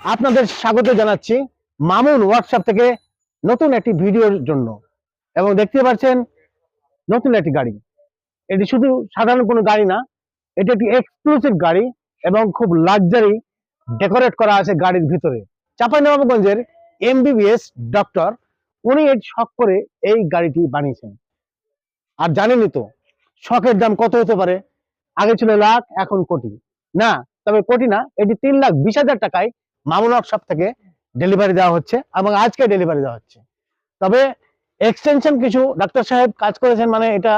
আপনাদের স্বাগত জানাচ্ছি মামুন ওয়ার্কশপ থেকে নতুন একটি ভিডিওর জন্য। এবং দেখতে পাচ্ছেন, নতুন একটি গাড়ি। এটি শুধু সাধারণ কোনো গাড়ি না, এটি একটি এক্সক্লুসিভ গাড়ি এবং খুব লাক্সারি ডেকোরেট করা আছে গাড়ির ভিতরে। চাঁপাইনবাবগঞ্জের এমবিবিএস ডক্টর উনি এর শখ করে এই গাড়িটি বানিয়েছেন। আর জানেনই তো, শখের দাম কত হতে পারে? আগে ছিল লাখ, এখন কোটি। না, তবে কোটি না, এটি তিন লাখ বিশ টাকায় মামুন ওয়ার্কশপ থেকে ডেলিভারি দেওয়া হচ্ছে এবং আজকে ডেলিভারি দেওয়া হচ্ছে। তবে এক্সটেনশন কিছু ডাক্তার সাহেব কাজ করেছেন মানে এটা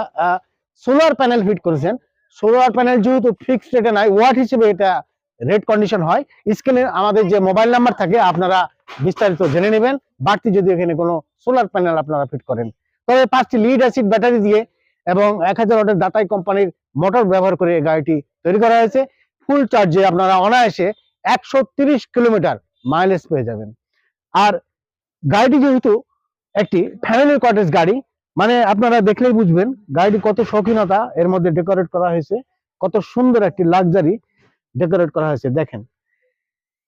সোলার প্যানেল ফিট করেছেন। সোলার প্যানেল যেহেতু ফিক্সড রেটে নাই ওয়াট হিসেবে এটা রেট কন্ডিশন হয়। স্ক্রিনে আমাদের যে মোবাইল নাম্বার থাকে, আপনারা বিস্তারিত জেনে নেবেন। বাড়তি যদি এখানে কোনো সোলার প্যানেল আপনারা ফিট করেন। তবে পাঁচটি লিড অ্যাসিড ব্যাটারি দিয়ে এবং এক হাজার ওয়াটের দাতাই কোম্পানির মোটর ব্যবহার করে গাড়িটি তৈরি করা হয়েছে। ফুল চার্জে আপনারা অনায়াসে একশো কিলোমিটার মাইলেজ পেয়ে যাবেন। আর গাড়িটি যেহেতু একটি ফ্যামিলি কটেজ গাড়ি মানে আপনারা দেখলেই বুঝবেন গাড়িটি কত শৌখিনতা, এর মধ্যে ডেকোরেট করা হয়েছে, কত সুন্দর একটি লাক্সারি ডেকোরেট করা হয়েছে, দেখেন।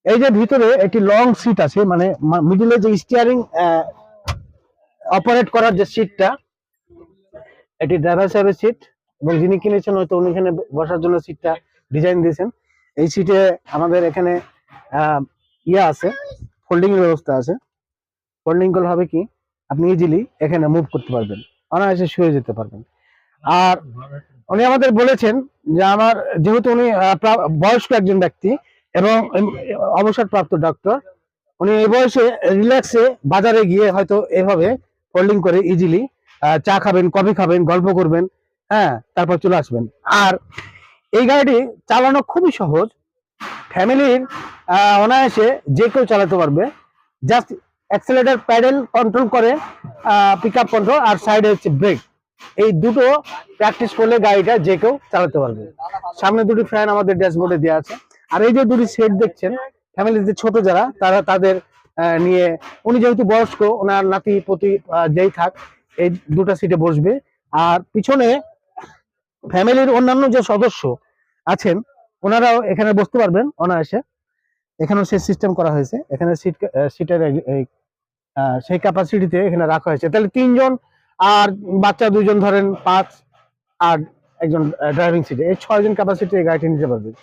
এই যে ভিতরে একটি লং সিট আছে মানে মিডিলে যে স্টিয়ারিং অপারেট করার যে সিটটা এটি ড্রাইভার সাহেবের সিট এবং যিনি কিনেছেন হয়তো উনি এখানে বসার জন্য সিটটা ডিজাইন দিয়েছেন। এই সিটে আমাদের এখানে ইয়ে আছে ফোল্ডিং এর ব্যবস্থা আছে। ফোল্ডিং করলে হবে কি, আপনি ইজিলি এখানে মুভ করতে পারবেন, অনায়াসে শুয়ে যেতে পারবেন। আর উনি আমাদের বলেছেন যে আমার, যেহেতু উনি বয়স্ক একজন ব্যক্তি এবং অবসরপ্রাপ্ত ডক্টর উনি এই বয়সে রিল্যাক্সে বাজারে গিয়ে হয়তো এভাবে ফোল্ডিং করে ইজিলি চা খাবেন কফি খাবেন, গল্প করবেন হ্যাঁ তারপর চলে আসবেন। আর এই গাড়িটি চালানো খুবই সহজ। ফ্যামিলির অনায়াসে যে কেউ চালাতে পারবে। জাস্ট অ্যাক্সেলেটার প্যাডেল কন্ট্রোল করে পিক আপ কন্ট্রোল আর সাইডে হচ্ছে ব্রেক এই দুটো প্র্যাকটিস করলে গাড়িটা যে কেউ চালাতে পারবে। সামনে দুটি ফ্যান আমাদের ড্যাশবোর্ডে দেওয়া আছে। আর এই যে দুটি সেট দেখছেন ফ্যামিলিতে ছোট যারা, তারা তাদের নিয়ে উনি যেহেতু বয়স্ক, ওনার নাতি প্রতি যেই থাক, এই দুটো সিটে বসবে। আর পিছনে ফ্যামিলির অন্যান্য যে সদস্য আছেন, ওনারাও এখানে বসতে পারবেন অনায়াসে। এখানেও সে সিস্টেম করা হয়েছে। এখানে সিট সিটের সেই ক্যাপাসিটিতে এখানে রাখা হয়েছে। তাহলে তিনজন আর বাচ্চা দুজন ধরেন পাঁচ আর একজন ড্রাইভিং সিটে এই ছয়জন ক্যাপাসিটি এই গাড়িটি নিতে পারবেন।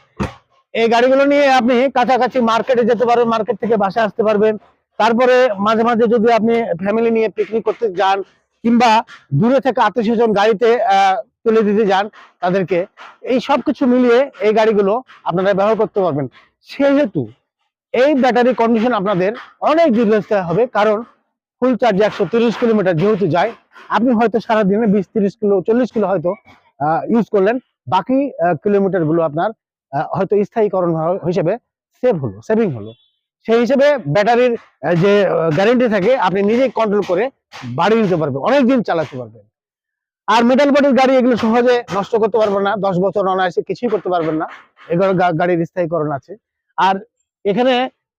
এই গাড়িগুলো নিয়ে আপনি কাছাকাছি মার্কেটে যেতে পারবেন মার্কেট থেকে বাসা আসতে পারবেন। তারপরে মাঝে মাঝে যদি আপনি ফ্যামিলি নিয়ে পিকনিক করতে যান, কিংবা দূরে থেকে আত্মীয় স্বজন গাড়িতে তুলে দিতে যান তাদেরকে। এই সব কিছু মিলিয়ে এই গাড়িগুলো আপনারা ব্যবহার করতে পারবেন। সেহেতু এই ব্যাটারি কন্ডিশন আপনাদের অনেক দীর্ঘস্থায়ী হবে, কারণ ফুল চার্জে একশো তিরিশ কিলোমিটার যেহেতু যায়, আপনি হয়তো সারাদিনে বিশ তিরিশ কিলো, চল্লিশ কিলো হয়তো ইউজ করলেন। বাকি কিলোমিটারগুলো আপনার হয়তো স্থায়ীকরণ হিসেবে সেভ হলো সেভিং হলো। সেই হিসেবে ব্যাটারির যে গ্যারেন্টি থাকে, আপনি নিজেই কন্ট্রোল করে বাড়িয়ে নিতে পারবেন অনেক দিন চালাতে পারবেন। আর মেটাল বডির গাড়ি এগুলো সহজে নষ্ট করতে পারবেন না, দশ বছর অনায়াসে কিছুই করতে পারবেন না। এগুলো গাড়ির স্থায়ীকরণ আছে। আর এখানে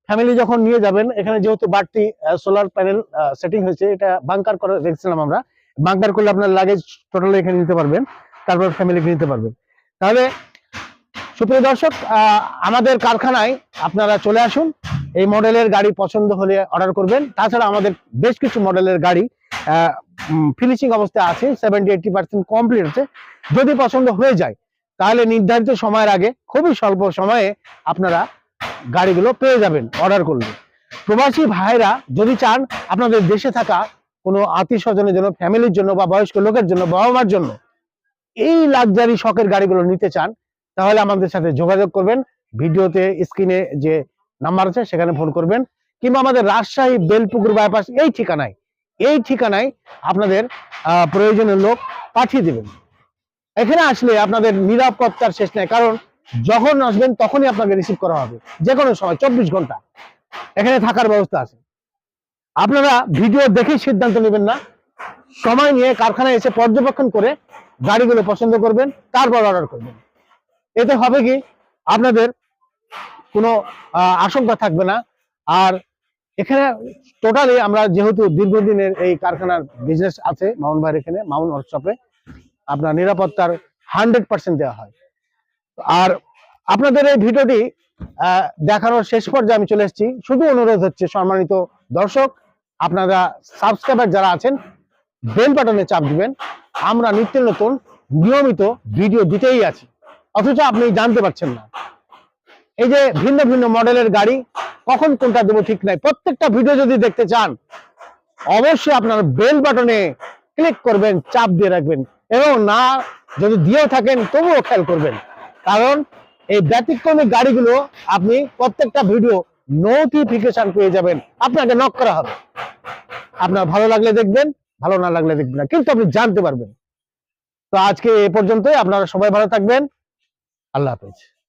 ফ্যামিলি যখন নিয়ে যাবেন, এখানে যেহেতু বাড়তি সোলার প্যানেল সেটিং হয়েছে, এটা বাংকার করে রেখেছিলাম আমরা। বাংকার করলে আপনার লাগেজ টোটালি এখানে নিতে পারবেন, তারপর ফ্যামিলিকে নিতে পারবেন। তাহলে সুপ্রিয় দর্শক আমাদের কারখানায় আপনারা চলে আসুন, এই মডেলের গাড়ি পছন্দ হলে অর্ডার করবেন। তাছাড়া আমাদের বেশ কিছু মডেলের গাড়ি ফিনিশিং অবস্থায় আছে সেভেন্টি এইটি পার্সেন্ট কমপ্লিট আছে। যদি পছন্দ হয়ে যায়, তাহলে নির্ধারিত সময়ের আগে, খুবই স্বল্প সময়ে আপনারা গাড়িগুলো পেয়ে যাবেন অর্ডার করলে। প্রবাসী ভাইরা যদি চান আপনাদের দেশে থাকা কোনো আত্মীয় স্বজনের জন্য, ফ্যামিলির জন্য বা বয়স্ক লোকের জন্য বাবা মার জন্য এই লাক্সারি শখের গাড়িগুলো নিতে চান, তাহলে আমাদের সাথে যোগাযোগ করবেন। ভিডিওতে স্ক্রিনে যে নাম্বার আছে, সেখানে ফোন করবেন। কিংবা আমাদের রাজশাহী, বেলপুকুর বাইপাস এই ঠিকানায়। এই ঠিকানায় আপনাদের প্রয়োজনীয় লোক পাঠিয়ে দেবেন। এখানে আসলে আপনাদের নিরাপত্তার শেষ নেই, কারণ যখন আসবেন তখনই আপনাকে রিসিভ করা হবে। যে কোনো সময়, চব্বিশ ঘণ্টা। এখানে থাকার ব্যবস্থা আছে। আপনারা ভিডিও দেখেই সিদ্ধান্ত নেবেন না। সময় নিয়ে কারখানায় এসে পর্যবেক্ষণ করে গাড়িগুলো পছন্দ করবেন, তারপর অর্ডার করবেন। এতে হবে কি? আপনাদের কোনো আশঙ্কা থাকবে না। আর এখানে টোটালি আমরা যেহেতু দীর্ঘদিনের এই কারখানার বিজনেস আছে, মামুন ভাইয়ের এখানে, মামুন ওয়ার্কশপে আপনার নিরাপত্তার হান্ড্রেড পার্সেন্ট দেওয়া হয়। আর আপনাদের এই ভিডিওটি দেখানোর শেষ পর্যায়ে আমি চলে এসেছি। শুধু অনুরোধ হচ্ছে সম্মানিত দর্শক, আপনারা সাবস্ক্রাইবার যারা আছেন বেল বাটনে চাপ দিবেন। আমরা নিত্য নতুন, নিয়মিত ভিডিও দিতেই আছি। অথচ আপনি জানতে পারছেন না। এই যে ভিন্ন ভিন্ন মডেলের গাড়ি, কখন কোনটা দেবো ঠিক নাই? প্রত্যেকটা ভিডিও যদি দেখতে চান, অবশ্যই আপনার বেল বাটনে ক্লিক করবেন, চাপ দিয়ে রাখবেন। এবং না যদি দিয়েও থাকেন, তবুও খেয়াল করবেন। কারণ এই ব্যতিক্রমী গাড়িগুলো আপনি প্রত্যেকটা ভিডিও নোটিফিকেশন পেয়ে যাবেন। আপনাকে নক করা হবে। আপনার ভালো লাগলে দেখবেন, ভালো না লাগলে দেখবেন না। কিন্তু আপনি জানতে পারবেন। তো আজকে এ পর্যন্তই। আপনারা সবাই ভালো থাকবেন। আল্লাহ হাফেজ।